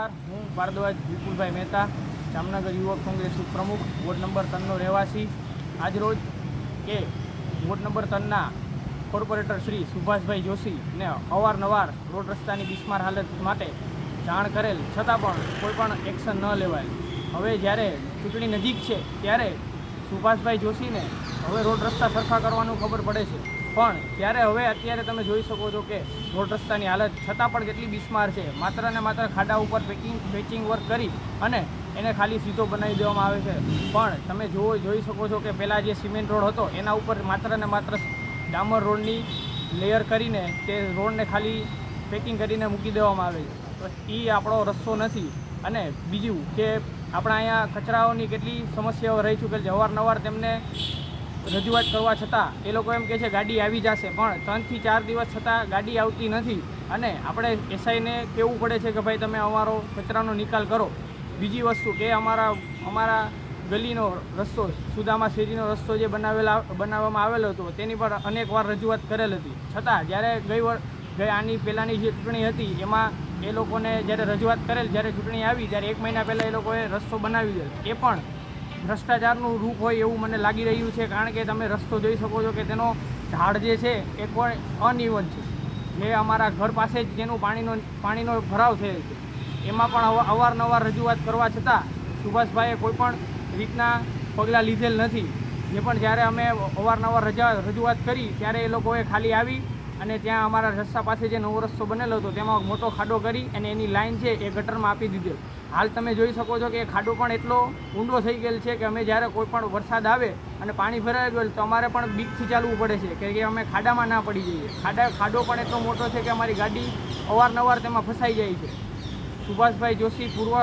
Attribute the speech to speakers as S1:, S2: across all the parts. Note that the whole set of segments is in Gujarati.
S1: નમસ્કાર. હું ભારદ્વાજ વિપુલભાઈ મહેતા, જામનગર યુવક કોંગ્રેસ પ્રમુખ વોર્ડ નંબર ત્રણનો રહેવાસી. આજરોજ કે વોર્ડ નંબર ત્રણના કોર્પોરેટર શ્રી સુભાષભાઈ જોશીને અવારનવાર રોડ રસ્તાની બિસ્માર હાલત માટે જાણ કરેલ, છતાં પણ કોઈપણ એક્શન ન લેવાય હવે જ્યારે ચૂંટણી નજીક છે, ત્યારે સુભાષભાઈ જોશીને હવે રોડ રસ્તા સરખા કરવાનું ખબર પડે છે. પણ ત્યારે હવે અત્યારે તમે જોઈ શકો છો કે રોડ રસ્તાની હાલત, છતાં પણ કેટલી બિસ્માર છે. માત્ર ને માત્ર ખાડા ઉપર પેકિંગ પેચિંગ વર્ક કરી અને એને ખાલી સીધો બનાવી દેવામાં આવે છે. પણ તમે જોવો જોઈ શકો છો કે પહેલાં જે સિમેન્ટ રોડ હતો, એના ઉપર માત્ર ને માત્ર ડામર રોડની લેયર કરીને તે રોડને ખાલી પેકિંગ કરીને મૂકી દેવામાં આવે છે. તો એ આપણો રસ્તો નથી. અને બીજું કે આપણા અહીંયા કચરાઓની કેટલી સમસ્યાઓ રહી ચૂકેલ છે. અવારનવાર તેમને રજૂઆત કરવા છતાં એ લોકો એમ કહે છે ગાડી આવી જશે, પણ ત્રણથી ચાર દિવસ છતાં ગાડી આવતી નથી. અને આપણે એસઆઈને કહેવું પડે છે કે ભાઈ તમે અમારો કચરાનો નિકાલ કરો. બીજી વસ્તુ કે અમારા અમારા ગલીનો રસ્તો, સુદામા શેરીનો રસ્તો જે બનાવેલા, બનાવવામાં આવેલો હતો, તેની પર અનેકવાર રજૂઆત કરેલ હતી. છતાં જ્યારે ગઈ ગઈ આની પહેલાંની જે ચૂંટણી હતી, એમાં એ લોકોને જ્યારે રજૂઆત કરેલ, જ્યારે ચૂંટણી આવી, ત્યારે એક મહિના પહેલાં એ લોકોએ રસ્તો બનાવી દીધો. એ પણ ભ્રષ્ટાચારનું રૂપ હોય એવું મને લાગી રહ્યું છે, કારણ કે તમે રસ્તો જોઈ શકો છો કે તેનો ઝાડ જે છે એ પણ અનઇવન છે. જે અમારા ઘર પાસે જ જેનું પાણીનો પાણીનો ભરાવ થયેલ છે. એમાં પણ અવા- અવારનવાર રજૂઆત કરવા છતાં સુભાષભાઈએ કોઈપણ રીતના પગલાં લીધેલ નથી. જે પણ જ્યારે અમે અવારનવાર રજા, રજૂઆત કરી, ત્યારે એ લોકોએ ખાલી આવી અને ત્યાં અમારા રસ્તા પાસે જે નવો રસ્તો બનેલો હતો, તેમાં મોટો ખાડો કરી અને એની લાઇન છે એ ગટરમાં આપી દીધેલ. હાલ તમે જોઈ શકો છો કે એ ખાડો પણ એટલો ઊંડો થઈ ગયેલ છે કે અમે જ્યારે કોઈ પણ વરસાદ આવે અને પાણી ભરાઈ ગયેલ, તો અમારે પણ બીકથી ચાલવું પડે છે કે કે અમે ખાડામાં ના પડી જઈએ. ખાડા, ખાડો પણ એટલો મોટો છે કે અમારી ગાડી અવારનવાર તેમાં ફસાઈ જાય છે. સુભાષભાઈ જોશી પૂર્વ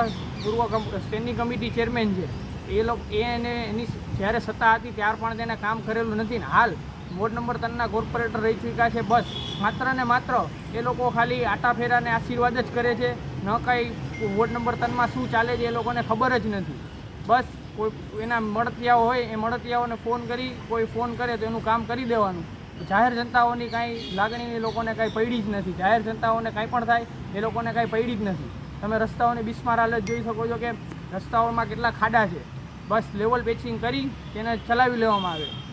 S1: પૂર્વ સ્ટેન્ડિંગ કમિટી ચેરમેન છે. એ લોકો એને, એની જ્યારે સત્તા હતી, ત્યાર પણ તેને કામ કરેલું નથી ને. હાલ વોર્ડ નંબર ત્રણના કોર્પોરેટર રહી ચૂક્યા છે, બસ. માત્ર ને માત્ર એ લોકો ખાલી આટા ફેરાને આશીર્વાદ જ કરે છે. ન કાંઈ વોર્ડ નંબર ત્રણમાં શું ચાલે છે એ લોકોને ખબર જ નથી. બસ, કોઈ એના મળતિયાઓ હોય, એ મળતિયાઓને ફોન કરી, કોઈ ફોન કરે તો એનું કામ કરી દેવાનું. જાહેર જનતાઓની કાંઈ લાગણી એ લોકોને કાંઈ પડી જ નથી. જાહેર જનતાઓને કાંઈ પણ થાય, એ લોકોને કાંઈ પડી જ નથી. તમે રસ્તાઓની બિસ્માર હાલત જોઈ શકો છો કે રસ્તાઓમાં કેટલા ખાડા છે. બસ, લેવલ પેચિંગ કરી, તેને ચલાવી લેવામાં આવે.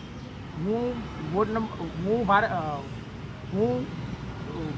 S1: હું વોર્ડ નંબર હું હું